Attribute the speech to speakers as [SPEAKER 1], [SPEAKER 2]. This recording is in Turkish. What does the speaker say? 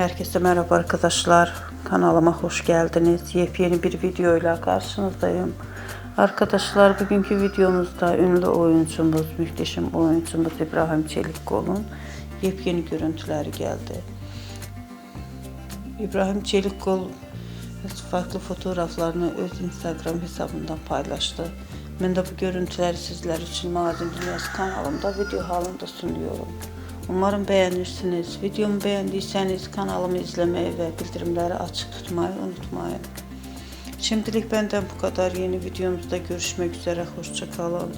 [SPEAKER 1] Herkese merhaba arkadaşlar. Kanalıma hoş geldiniz. Yepyeni bir video ile karşınızdayım. Arkadaşlar bugünkü videomuzda ünlü oyuncumuz, muhteşem oyuncumuz İbrahim Çelikkol'un yepyeni görüntüleri geldi. İbrahim Çelikkol farklı fotoğraflarını öz Instagram hesabından paylaştı. Ben de bu görüntüleri sizler için Magazin Dünyası kanalımda video halinde sunuyorum. Umarım beğenirsiniz. Videomu beğendiyseniz kanalımı izlemeyi ve bildirimleri açık tutmayı unutmayın. Şimdilik benden bu kadar. Yeni videomuzda görüşmek üzere. Hoşçakalın.